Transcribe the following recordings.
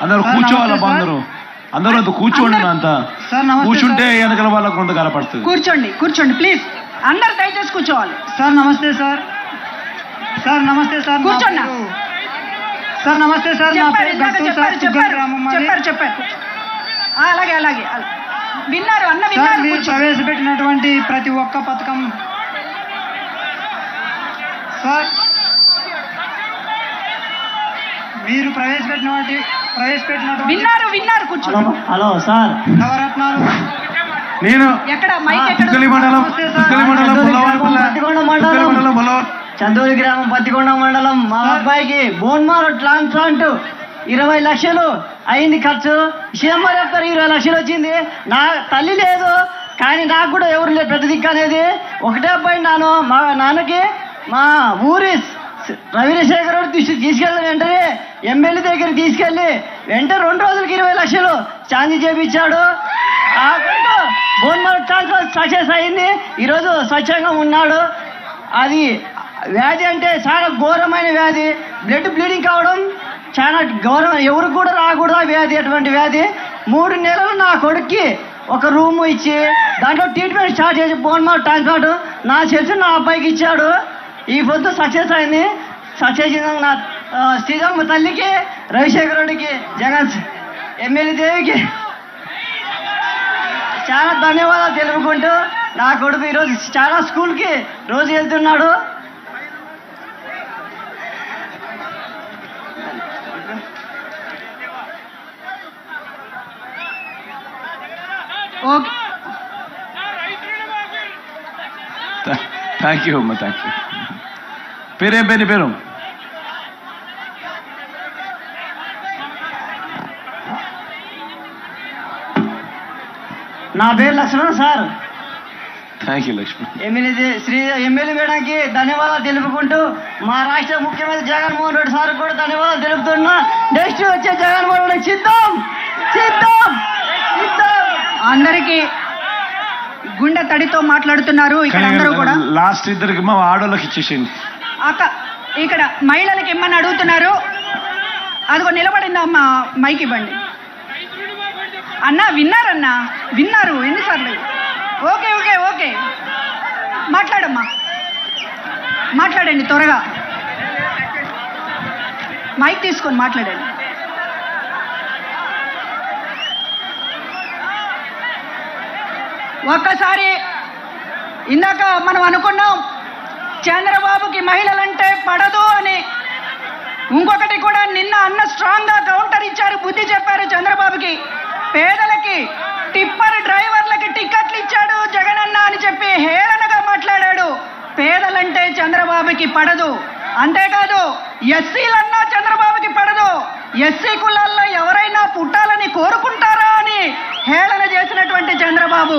అందరూ కూర్చోవాలబ్బా అందరూ అందరూ అంత కూర్చోండి అంతా సార్, నమస్తే, కూర్చుంటే. వెనకల వాళ్ళకు కొంత కనపడుతుంది కూర్చోండి కూర్చోండి ప్లీజ్ అందరు దయచేసి కూర్చోవాలి సార్ నమస్తే సార్ సార్ నమస్తే సార్. పేరు- సార్ నమస్తే సార్ నా చెప్పారు పేరు ఇందాక గట్టు చెప్పారు సార్ చెప్పారు మాది. చెప్పారు చెప్పారు ఆ, అలాగే అలాగే అలా. విన్నారు అన్న సార్ విన్నారు మీరు కూర్చో. ప్రవేశపెట్టినటువంటి ప్రతి ఒక్క పథకం సార్ మీరు ప్రవేశపెట్టినటువంటి ప్రవేశపెట్టినటువంటి విన్నారు విన్నారు కూర్చో. Hello sir. నవరత్నాలు. నేను ఎక్కడ? మైక్ ఎక్కడ? తుక్కలి మండలం చందూరి గ్రామం పత్తికొండ మండలం. మా అబ్బాయికి బోన్ మారో ట్రాన్స్ప్లాంట్ ఇరవై లక్షలు అయింది ఖర్చు. సీఎంఆర్ చెప్తారు ఇరవై లక్షలు వచ్చింది. నా తల్లి లేదు కానీ నాకు కూడా ఎవరు లేదు పెద్ద దిక్కు అనేది. ఒకటే అబ్బాయి నాను మా నాన్నకి మా ఊరి రవిశేఖర్ రెడ్డి తీసు తీసుకెళ్ళిన వెంటనే ఎమ్మెల్యే దగ్గర తీసుకెళ్ళి వెంటనే రెండు రోజులకి ఇరవై లక్షలు ఛాంజీ చేపించాడు ఆ కొడుకు సక్సెస్ అయింది. ఈరోజు స్వచ్ఛంగా ఉన్నాడు. అది వ్యాధి అంటే చాలా ఘోరమైన వ్యాధి. బ్లడ్ బ్లీడింగ్ కావడం చాలా ఘోరం. ఎవరికి కూడా రాకూడదు ఆ వ్యాధి అటువంటి వ్యాధి. మూడు నెలలు నా కొడుక్కి ఒక రూమ్ ఇచ్చి దాంట్లో ట్రీట్మెంట్ స్టార్ట్ చేసి బోన్ మార్క్ ట్రాన్స్ఫర్ నా తెలిసి నా అబ్బాయికి ఇచ్చాడు. ఈ పొద్దు సక్సెస్ అయింది. సక్సెస్ నా ఆ, శ్రీరామ తల్లికి రవిశేఖర్ రెడ్డికి జగన్ ఎమ్మెల్యే దేవికి చాలా ధన్యవాదాలు తెలుపుకుంటూ నా కొడుకు ఈరోజు చాలా స్కూల్కి రోజు వెళ్తున్నాడు. ఓకే థ్యాంక్ యూ అమ్మ థ్యాంక్ యూ పేరేం పేరు పేరు? నా పేరు Laxman sir. Thank you Lakshmi MLA Shri MLA మేడంకి ధన్యవాదాలు తెలుపుకుంటూ మా రాష్ట్ర ముఖ్యమంత్రి జగన్మోహన్ రెడ్డి సార్ కూడా ధన్యవాదాలు తెలుపుతున్నా. నెక్స్ట్ వచ్చే జగన్మోహన్ రెడ్డి సిద్ధం సిద్ధం అందరికి గుండె తడితో మాట్లాడుతున్నారు ఇక్కడ అందరూ కూడా. లాస్ట్ ఇద్దరికి మా ఆడోళ్ళకి ఇచ్చేసింది అక్క ఇక్కడ మహిళలకి ఇమ్మని అడుగుతున్నారు. అదిగో నిలబడిందా అమ్మ మైక్ ఇవ్వండి. అన్నా విన్నారన్నా? విన్నారు ఎన్నిసార్లు ఓకే ఓకే ఓకే. మాట్లాడమ్మా. మాట్లాడండి త్వరగా. మైక్ తీసుకొని మాట్లాడండి. ఒక్కసారి ఇందాక మనం అనుకున్నాం చంద్రబాబుకి మహిళలంటే పడదు అని. ఇంకొకటి కూడా నిన్న అన్న స్ట్రాంగ్గా కౌంటర్ ఇచ్చారు బుద్ధి చెప్పారు చంద్రబాబుకి. చంద్రబాబుకి పడదు. అంతేకాదు ఎస్సీలన్నా చంద్రబాబుకి పడదు. ఎస్సీ కులాల్లో ఎవరైనా పుట్టాలని కోరుకుంటారా అని హేళన చేసినటువంటి చంద్రబాబు.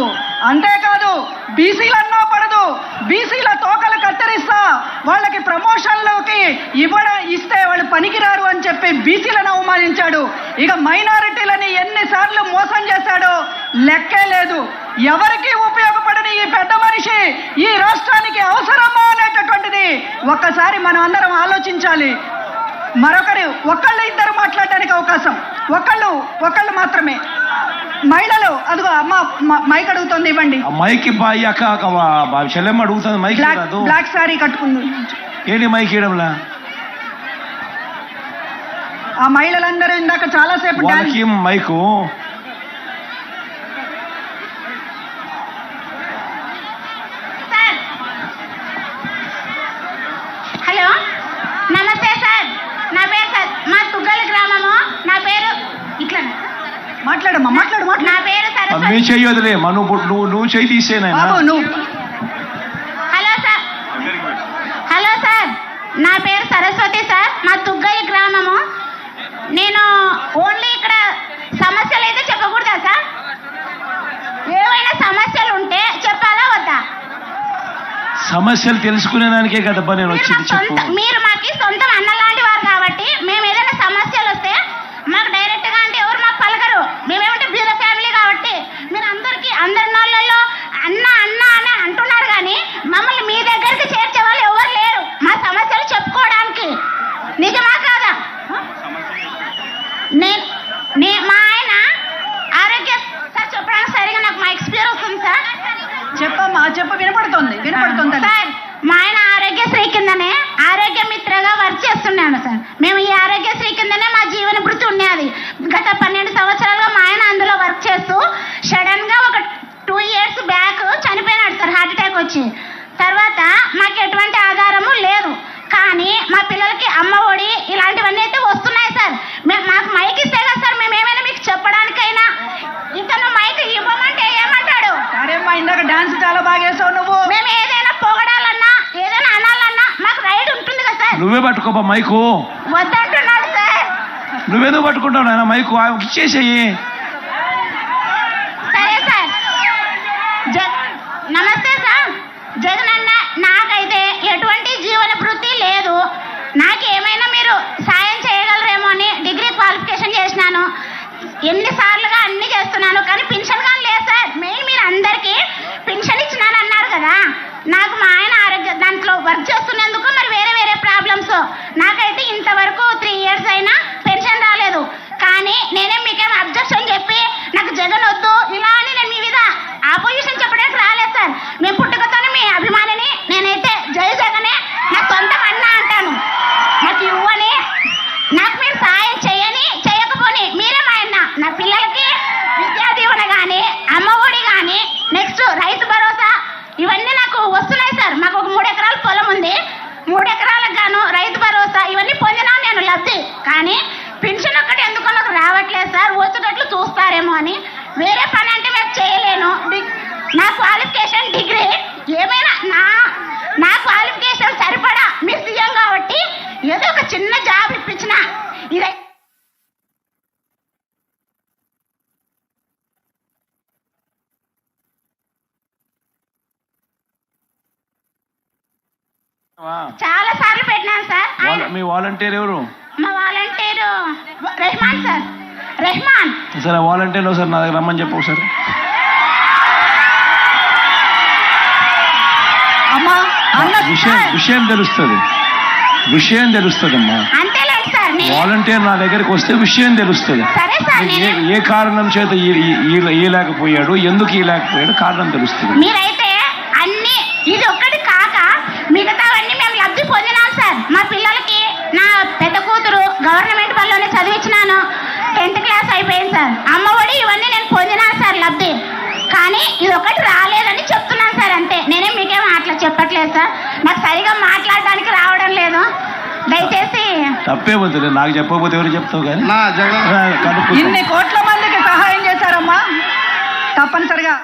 అంతేకాదు బీసీలన్నా పడదు. బీసీల తోకలు కత్తిరిస్తా వాళ్ళకి ప్రమోషన్లోకి ఇవ్వడం ఇస్తే వాళ్ళు పనికిరారు అని చెప్పి బీసీలను అవమానించాడు. ఇక మైనారిటీలని ఎన్నిసార్లు మోసం చేశాడో లెక్కే లేదు. ఎవరికి ఉపయోగపడని ఈ పెద్ద మనిషి ఈ రాష్ట్రానికి అవసరమా అనేటటువంటిది ఒక్కసారి మనం అందరం ఆలోచించాలి. మరొకరు ఒకళ్ళు ఇద్దరు మాట్లాడడానికి అవకాశం. ఒకళ్ళు ఒకళ్ళు మాత్రమే. మహిళలు అదిగో అమ్మ మైక్ అడుగుతుంది ఇవ్వండి. మైక్ బాయ్ అక్క చెల్లెమ్మ అడుగుతుంది మైక్ బ్లాక్ సారీ కట్టుకుంది. ఏంటి మైక్ ఇవ్వడంలా? ఆ మహిళలందరూ ఇందాక చాలాసేపు మైకు సార్ హలో నమస్తే సార్ నా పేరు సార్ మా తుగ్గలి గ్రామము నా పేరు ఇట్లా మాట్లాడమ్మా మాట్లాడు నా పేరు సరస్వతి. చెయ్యి వదిలే మా నువ్వు నువ్వు నువ్వు చెయ్యి తీసేనైనా బాబు నువ్వు. Hello sir. Hello sir. నా పేరు సరస్వతి సార్. మా తుగ్గలి గ్రామము. నేను ఓన్లీ ఇక్కడ సమస్యలు అయితే చెప్పకూడదా సార్? ఏవైనా సమస్యలు ఉంటే చెప్పాలా వద్దా? సమస్యలు తెలుసుకునేదానికే కదబ్బా నేను మీరు వచ్చింది చెప్పు సొంత మీరు మాకు సొంతం అన్నలాంటి వారు కాబట్టి మేము ఏదైనా అందరి నోళ్ళలో అన్న అన్న అని అంటున్నారు కానీ మమ్మల్ని మీ దగ్గరికి చేర్చే వాళ్ళు ఎవరు లేరు. మా సమస్యలు చెప్పుకోవడానికి. నిజమా కాదా? నేను మా ఆయన ఆరోగ్య సార్ చెప్పడానికి సరిగా నాకు మా ఎక్స్పీరియన్స్ ఉంది సార్. చెప్పమ్మా చెప్ప వినపడుతుంది వినపడుతుంది సార్ మా ఆయన ఆరోగ్యశ్రీ కిందనే ఆరోగ్య మిత్రగా వర్క్ చేస్తున్నాను సార్. మేము ఈ ఆరోగ్యశ్రీ కిందనే మా జీవన భృతి ఉన్నది గత పన్నెండు సంవత్సరాలుగా మా ఆయన అందులో వర్క్ చేస్తూ సడన్గా సార్ హార్ట్ అటాక్ వచ్చి తర్వాత మాకు ఎటువంటి ఆధారము లేదు. కానీ మా పిల్లలకి అమ్మ ఒడి ఇలాంటివన్నీ అయితే వస్తున్నాయి సార్. మే- మాకు మైక్ ఇస్తే కదా సార్ మేము ఏమైనా మీకు చెప్పడానికైనా? ఇతను మైక్ ఇవ్వమంటే ఏమంటాడు? అరేమ్మా ఇందాక డాన్స్ చాలా బాగా వేసావు నువ్వు. మేము ఏదైనా పొగడాలన్నా ఏదైనా అనాలన్నా మాకు రైట్ ఉంటుంది కదా సార్. నువ్వే పట్టుకోపా మైకు వద్దంటున్నాడు సార్. నువ్వేదో పట్టుకుంటావు నాయన మైకు ఇచ్చేసేయి సరే సార్ జ- నమస్తే సార్ జగన్ అన్న నాకైతే ఎటువంటి జీవన వృత్తి లేదు నాకేమైనా మీరు సాయం చేయగలరేమో అని డిగ్రీ క్వాలిఫికేషన్ చేసినాను ఎన్నిసార్లుగా అన్ని చేస్తున్నాను కానీ పెన్షన్ కానీ లేదు సార్ మెయిన్ మీరు అందరికీ పెన్షన్ ఇచ్చినాను అన్నారు కదా నాకు మా ఆయన ఆరోగ్య దాంట్లో వర్క్ చేస్తున్నందుకు మరి వేరే వేరే ప్రాబ్లమ్స్ నాకైతే ఇంతవరకు త్రీ ఇయర్స్ అయినా పెన్షన్ రాలేదు కానీ నేనే మీకేం అబ్జెక్షన్ చెప్పి నాకు జగన్ వద్దు ఇలా అని నేను మీ మీద ఆపోజిషన్ చెప్పడానికి రాలేదు సార్ మేము పుట్టుకతోనే మీ అభిమానిని నేనైతే జై జగనే నా సొంత అన్న అంటాను నాకు ఇవ్వని నాకు మీరు సాయం చేయని చేయకపోని మీరే మా అన్న నా పిల్లలకి విద్యా దీవెన కానీ అమ్మ ఒడి కానీ నెక్స్ట్ రైతు భరోసా ఇవన్నీ నాకు వస్తున్నాయి సార్ మాకు ఒక మూడు ఎకరాల పొలం ఉంది మూడు ఎకరాలకు గాను రైతు భరోసా ఇవన్నీ పొందినా నేను లబ్ధి కానీ పెన్షన్ ఒక్కటి ఎందుకో నాకు రావట్లేదు సార్ వచ్చేటట్లు చూస్తారేమో అని వేరే పని అంటే మేము చేయలేను డి- నా క్వాలిఫికేషన్ డిగ్రీ ఏమైనా నా నా క్వాలిఫికేషన్ సరిపడా మీరు సీఎం కాబట్టి ఏదో ఒక చిన్న జాబ్ ఇప్పించిన ఇదే చాలా సార్లు పెట్టినాను సార్. మీ వాలంటీర్ ఎవరు? మా వాలంటీరు రెహమాన్ సార్. రెహమాన్. సరే వాలంటీర్ ఒకసారి నా దగ్గర రమ్మని చెప్పు ఒకసారి. అన్న విషయం విషయం తెలుస్తుంది. విషయం తెలుస్తుంది అమ్మా సార్ వాలంటీర్ నా దగ్గరికి వస్తే విషయం తెలుస్తుంది. సరే సార్ ఏ కారణం చేత ఈ- ఈ- ఈ- ఈలేకపోయాడు ఎందుకు ఈలేకపోయాడు కారణం తెలుస్తుంది. మీరైతే అన్ని ఇది ఒక్కటి కాక మిగతావన్నీ మేము లబ్ధి పొందినాం సార్. మా పిల్లలకి నా పెద్ద కూతురు గవర్నమెంట్ బల్లోనే చదివించినాను. టెన్త్ క్లాస్ అయిపోయింది సార్. అమ్మ ఒడి ఇవన్నీ నేను పొందినాను సార్ లబ్ధి. కానీ ఇది ఒకటి రాలేదని చెప్తున్నాను సార్ అంతే. నేనేం మీకేం అట్లా చెప్పట్లేదు సార్. నాకు సరిగా మాట్లాడడానికి రావడం లేదు. దయచేసి తప్పే వద్దులే నాకు చెప్పకపోతే ఎవరు చెప్తావు కానీ? నా జగన్. కనుక్కుంటాం ఇన్ని కోట్ల మందికి సహాయం చేశారమ్మా. తప్పనిసరిగా.